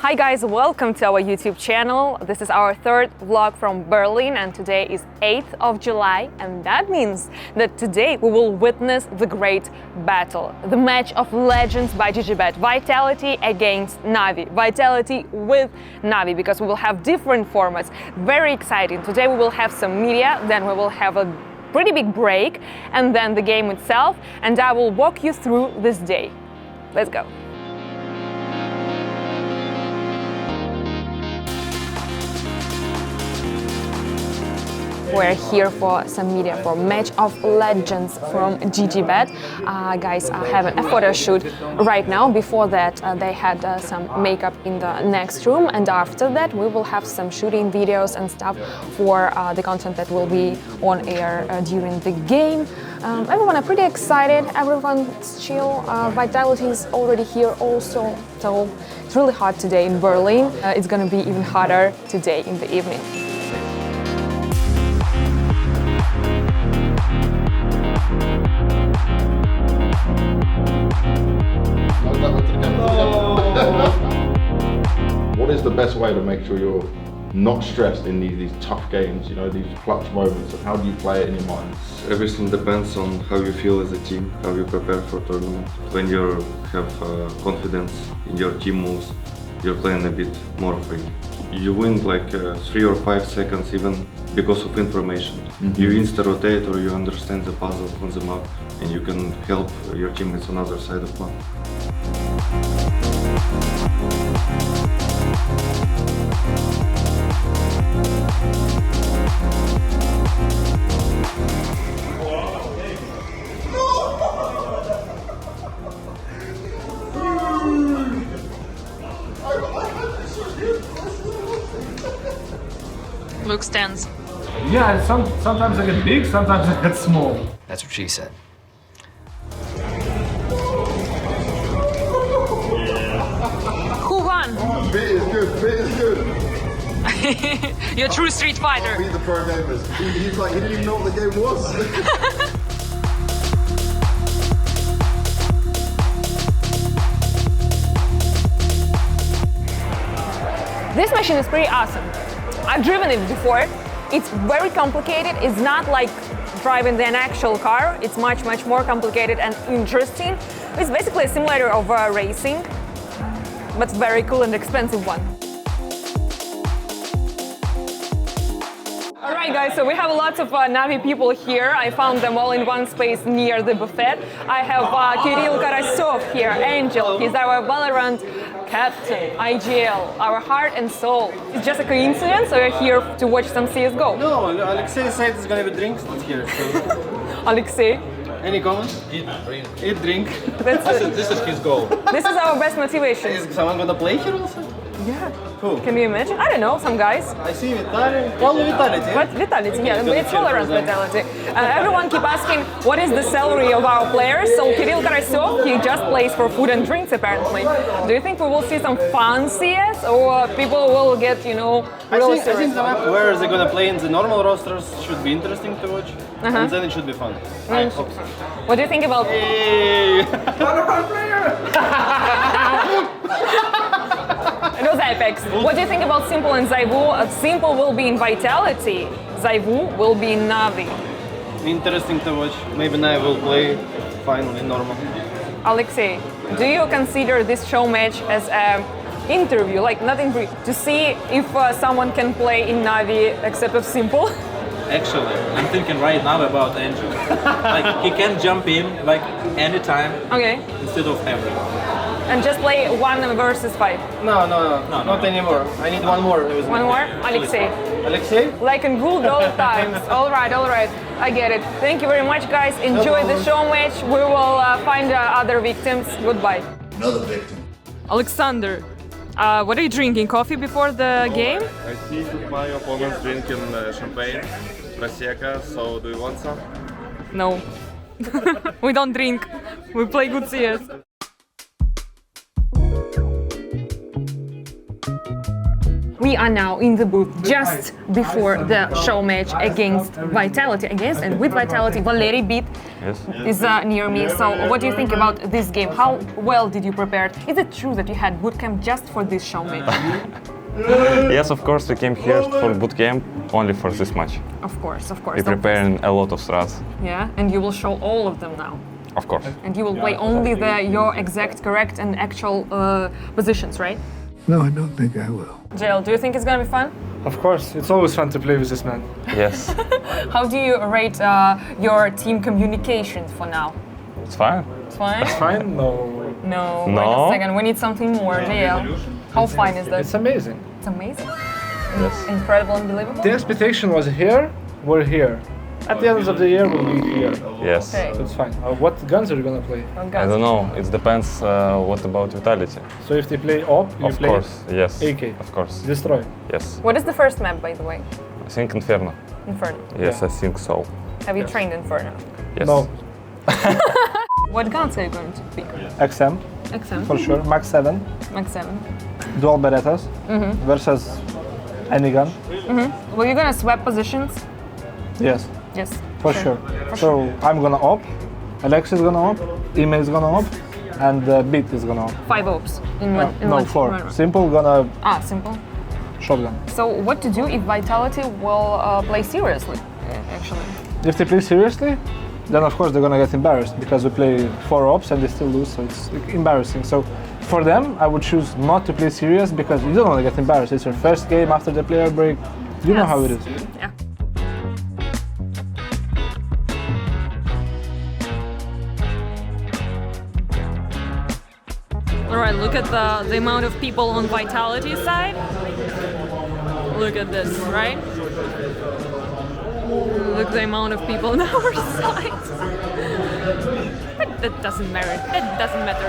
Hi guys, welcome to our YouTube channel. This is our third vlog from Berlin and today is 8th of July and that means that today we will witness the great battle, the match of legends by GGBet, Vitality against Navi, Vitality with Navi because we will have different formats, very exciting. Today we will have some media, then we will have a pretty big break and then the game itself and I will walk you through this day. Let's go. We're here for some media for Match of Legends from GGBet. Uh, guys are having a photo shoot right now. Before that, uh, they had uh, some makeup in the next room, and after that, we will have some shooting videos and stuff for uh, the content that will be on air uh, during the game. Um, everyone are pretty excited. Everyone's chill. Uh, Vitality is already here also, so it's really hot today in Berlin. Uh, it's gonna be even hotter today in the evening. Best way to make sure you're not stressed in these, these tough games, you know, these clutch moments, and how do you play it in your mind? Everything depends on how you feel as a team, how you prepare for tournament. When you have uh, confidence in your team moves, you're playing a bit more free. You win like uh, three or five seconds even because of information. You insta rotate or you understand the puzzle on the map, and you can help your teammates on other side of the map. Luke stands. Yeah, some, sometimes I get big, sometimes I get small. That's what she said. Who won? Bit is good, bit is good. You're a true Street Fighter. Beat the pro gamers. He, he's like, he didn't even know what the game was. This machine is pretty awesome. I've driven it before. It's very complicated. It's not like driving an actual car. It's much, much more complicated and interesting. It's basically a simulator of uh, racing, but very cool and expensive one. All right, guys, so we have lots of uh, Navi people here. I found them all in one space near the buffet. I have uh, Kirill Karasov here, Angel. He's our Valorant captain, IGL, our heart and soul. It's just a coincidence, or you're here to watch some CSGO? No, Alexei said it's gonna be drinks not here. So. Alexei, Any comments? Eat drink. Eat drink. that's it. this is his goal. this is our best motivation. Is someone gonna play here also? Yeah. Who? Can you imagine? I don't know, some guys. I see Vitaly. Call me Vitality. But Vitality, yeah, it's cheer for Vitality. Uh, everyone keep asking what is the salary of our players. So Kirill Karasov, he just plays for food and drinks apparently. Do you think we will see some fun CS or people will get, you know, I really think, I think the map where are they're gonna play in the normal rosters should be interesting to watch. Uh-huh. And then it should be fun. I Mm. hope so. What do you think about Hey! it was Apex? What do you think about Simple and Zaivu? Uh, Simple will be in Vitality, Zaivu will be in Navi. interesting to watch. Maybe now I will play finally normal. Alexei, do you consider this show match as an interview, like not interview, to see if uh, someone can play in Navi except of Simple? Actually, I'm thinking right now about Angel. like he can jump in like anytime okay, instead of every. And just play one versus five. No, no, no, No, no, not no. anymore. I need one more. One more, Alexei. Alexei? Like in good old times. all right, all right. I get it. Thank you very much, guys. Enjoy the show match. We will uh, find uh, other victims. Goodbye. Another victim. Alexander, uh, what are you drinking? Coffee before the game? I see my opponent's drinking uh, champagne, prosecco. So do you want some? No. we don't drink. We play good CS. We we are now in the booth just before the show match against Vitality. Against and with Vitality, Valery Beat Yes. is uh, near me. So, what do you think about this game? How well did you prepare? Is it true that you had bootcamp just for this show match? Yes, of course, we came here for boot camp only for this match. of course, of course. We So- preparing a lot of strats, Yeah, and you will show all of them now. of course. And you will play only the your exact, correct, and actual uh, positions, right? No, I don't think I will. JL, do you think it's gonna be fun? Of course, it's always fun to play with this man. Yes, How do you rate uh, your team communication for now? it's fine. It's fine? It's fine? No. No. Wait No? a second. We need something more. JL. How fine is that? It's amazing. It's amazing. Yes. Incredible, unbelievable. The expectation was here, we're here. At the end of the year, we'll be here. Yes. Okay. So it's fine. Uh, what guns are you gonna play? I God. don't know. It depends. Uh, what about vitality? So if they play op, you Of play course. Yes. AK. Of course. destroy. Yes. What is the first map, by the way? I think Inferno. Inferno. Yes, I think so. Have you trained Inferno? Yes. No, What guns are you going to pick? XM XM, for sure. Max 7, Max 7. dual Berettas versus any gun. Were you gonna swap positions? Yes, Yes. for sure. So I'm gonna op, Alex is gonna op, Ime is gonna op, and uh, Beat is gonna op. Five ops in one. in no, one four. Simple gonna Ah, simple. shotgun. So, what to do if Vitality will uh, play seriously? uh, Actually. If they play seriously, then of course they're gonna get embarrassed because we play four ops and they still lose, so it's embarrassing. So for them, I would choose not to play serious because you don't want to get embarrassed. It's your first game after the player break. You know how it is. Yeah. All right, look at the, the amount of people on Vitality side. Look at this, right? Look the amount of people on our side. But that doesn't matter. That doesn't matter.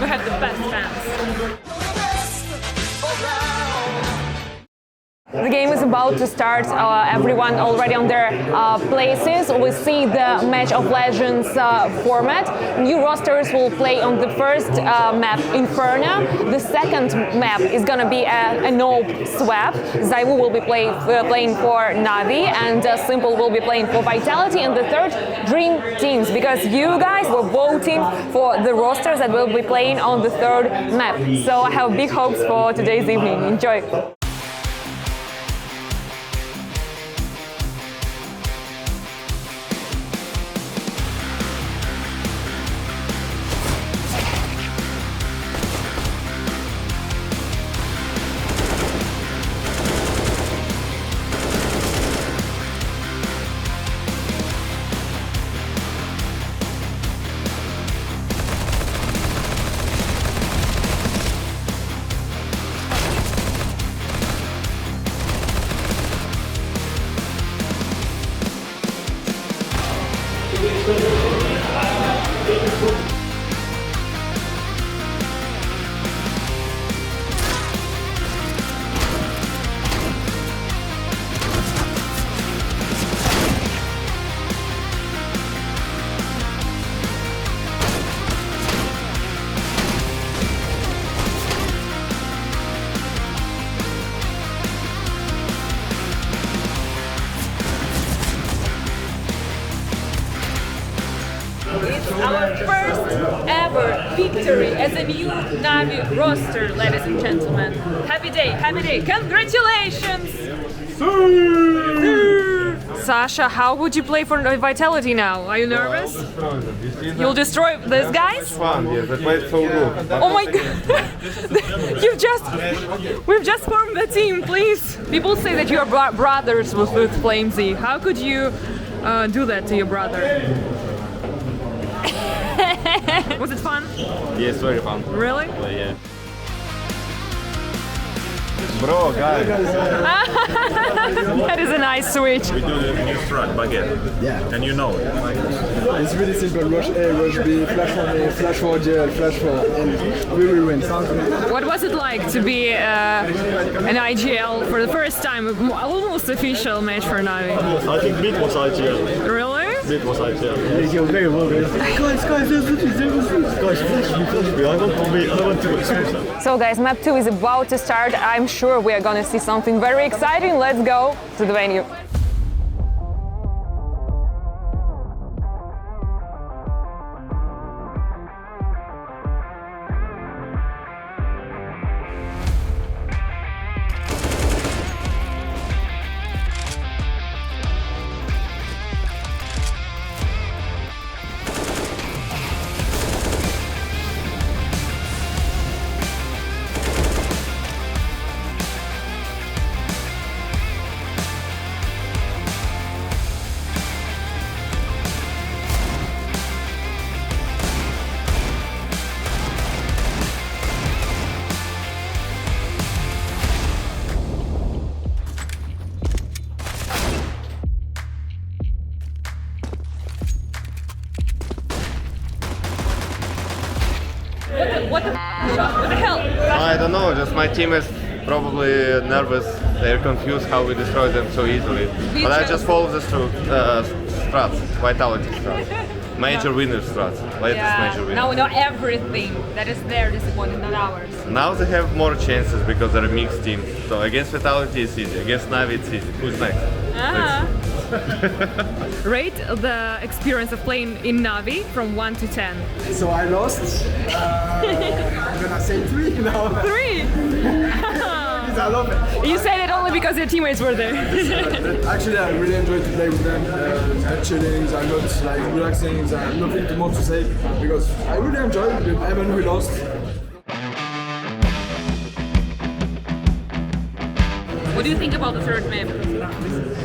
We have the best fans. The game is about to start. Uh, everyone already on their uh, places. We see the Match of Legends uh, format. New rosters will play on the first uh, map, Inferno. The second map is gonna be a, a no swap. Zaiwu will be play, uh, playing for Navi, and uh, Simple will be playing for Vitality. And the third, Dream Teams, because you guys were voting for the rosters that will be playing on the third map. So I have big hopes for today's evening. Enjoy. As a new Navi roster, ladies and gentlemen. Happy day, happy day. Congratulations! Sasha, how would you play for Vitality now? Are you nervous? You'll destroy these guys? Fun, yes, I played so good. Oh my god! You've just. We've just formed a team, please! People say that you are bro- brothers with, with Flamesy. How could you uh, do that to your brother? Was it fun? Yes, very fun. Really? Yeah. Bro, guys, That is a nice switch. we do the new strat baguette. Yeah. And you know it. It's really simple. Rush A, rush B, flash for A, flash for JL, flash for, and we will win. What was it like to be uh, an IGL for the first time? Almost official match for Navi. I think Meat was IGL. Really? Was. I. So, guys, map two is about to start. I'm sure we are gonna see something very exciting. Let's go to the venue. What the, what the hell? I don't know, just my team is probably nervous. They're confused how we destroy them so easily. But I just follow the stru- uh, strats, vitality strats. Major winner strats, latest major winner. Now we know everything that is their disappointment, not ours. Now they have more chances because they're a mixed team. So against Vitality it's easy, against Navi it's easy. Who's next? Ah. Rate the experience of playing in Navi from 1 to 10. So I lost. Uh, I'm gonna say three now. Three! I love it. You said it only because your teammates were there. Actually, I really enjoyed to play with them. Uh, I'm chilling, I'm not like relaxing, I have nothing too much to say because I really enjoyed it. Even we lost. what do you think about the third map?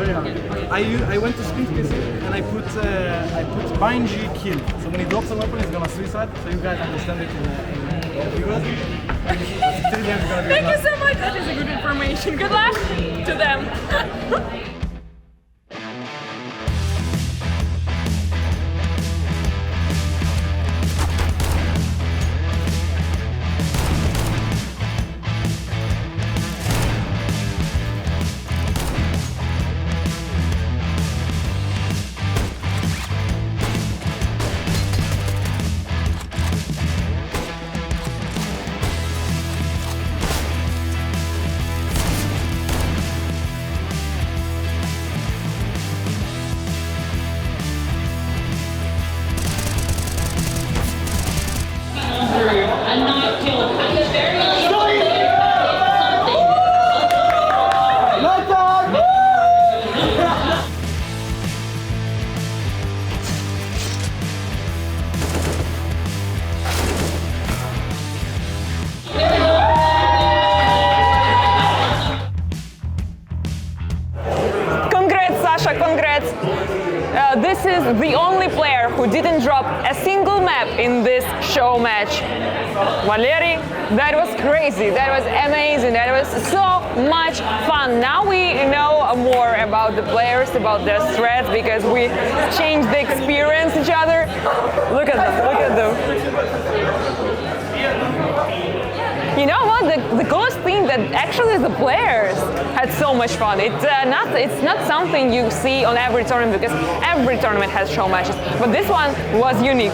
I, I went to speed PC and I put uh, I put Bungie kill. So when he drops a weapon, he's gonna suicide. So you guys understand it in viewers. Thank you so much. That is a good information. Good luck to them. congrats. Uh, this is the only player who didn't drop a single map in this show match. Valeri, that was crazy. That was amazing. That was so much fun. Now we know more about the players, about their threats, because we changed the experience each other. Look at them, look at them. You know what? The, the coolest thing that actually the players had so much fun. It's uh, not it's not something you see on every tournament because every tournament has show matches, but this one was unique.